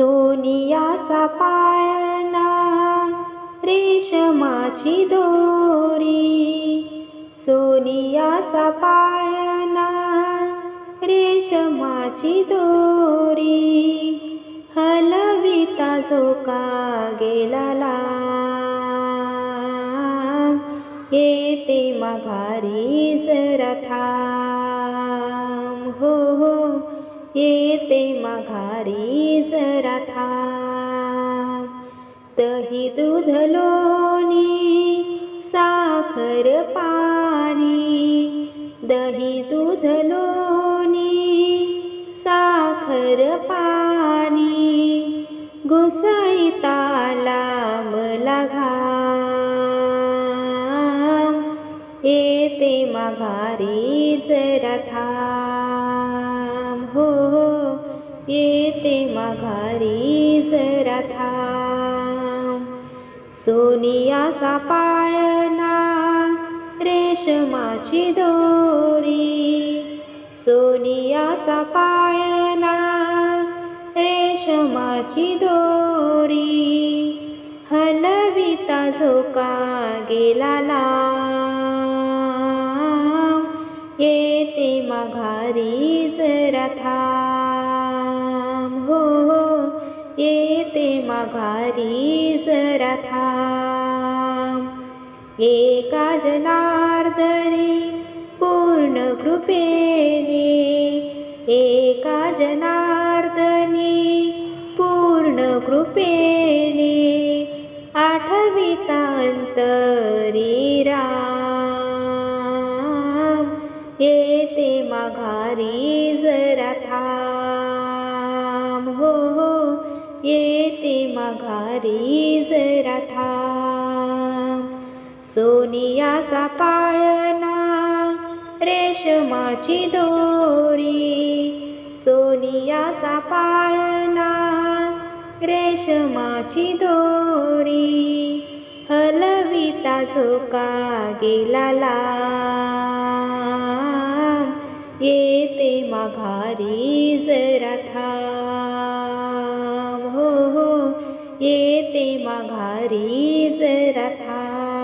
सोनियाचा पाळणा रेशमाची दोरी. सोनियाचा पाळणा रेशमाची दोरी. हलविता झोका गेला येते माघारी जरथा येते माघारी जरा था दही दूध लोणी साखर पाणी. दही दूध लोणी साखर पाणी. घुसळीता मला घा येते माघारी जरा था येते माघारी जरा थांब सोनियाचा पाळणा रेशमाची दोरी. सोनियाचा पाळणा रेशमाची दोरी. हलविता झोका गेला लाम येते माघारी जरा थांब माघारी रथा एका जनार्दने पूर्णकृपेणी एका जनार्दने पूर्णकृपेणी आन्तीरा ये ते माघारी माघारी जरा थांब सोनियाचा पाळणा रेशमाची दोरी. सोनियाचा पाळणा रेशमाची दोरी. हलविता झोका गेला ला येते माघारी जरा थांब येते माघारी जरा था